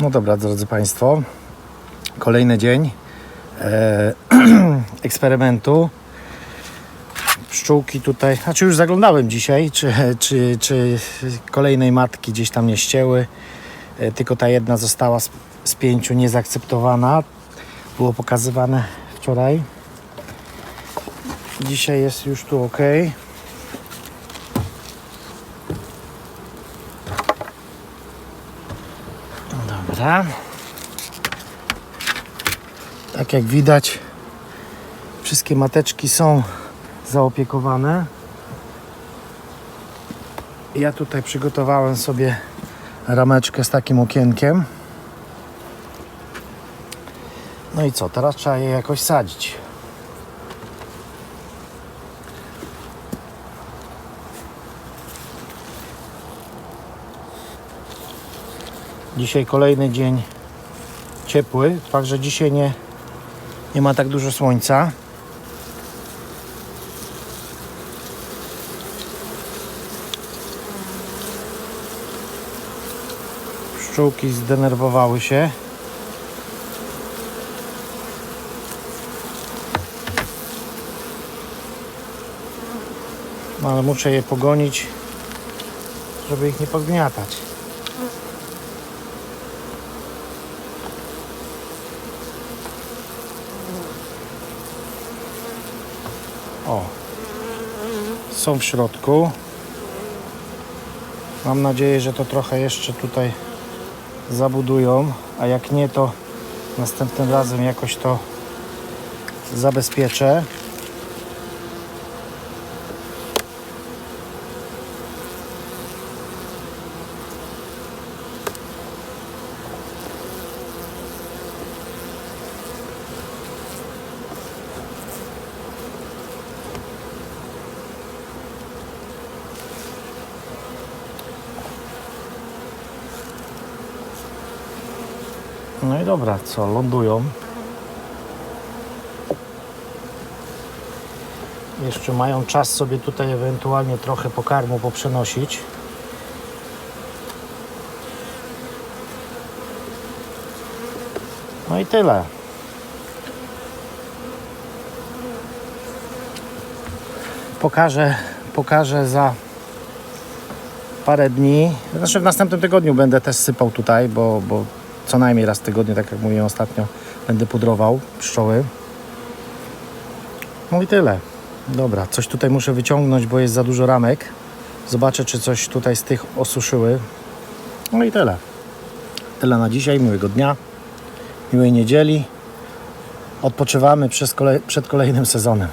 No dobra, drodzy Państwo, kolejny dzień e, eksperymentu. Pszczółki tutaj, znaczy już zaglądałem dzisiaj, czy, czy, czy kolejnej matki gdzieś tam nie ścięły, e, tylko ta jedna została z, z pięciu niezaakceptowana. Było pokazywane wczoraj. Dzisiaj jest już tu ok. Dobra. Tak jak widać, wszystkie mateczki są zaopiekowane. Ja tutaj przygotowałem sobie rameczkę z takim okienkiem. No i co, teraz trzeba je jakoś sadzić. Dzisiaj kolejny dzień ciepły, także dzisiaj nie, nie ma tak dużo słońca. Pszczółki zdenerwowały się. No ale muszę je pogonić, żeby ich nie pozgniatać. O, są w środku. Mam nadzieję, że to trochę jeszcze tutaj zabudują, a jak nie, to następnym razem jakoś to zabezpieczę. No i dobra, co, lądują. Jeszcze mają czas sobie tutaj ewentualnie trochę pokarmu poprzenosić. No i tyle. Pokażę, pokażę za parę dni. Znaczy w następnym tygodniu będę też sypał tutaj, bo, bo co najmniej raz w tygodniu, tak jak mówiłem ostatnio, będę pudrował pszczoły. No i tyle. Dobra, coś tutaj muszę wyciągnąć, bo jest za dużo ramek. Zobaczę, czy coś tutaj z tych osuszyły. No i tyle. Tyle na dzisiaj. Miłego dnia, miłej niedzieli. Odpoczywamy przez przed kolejnym sezonem.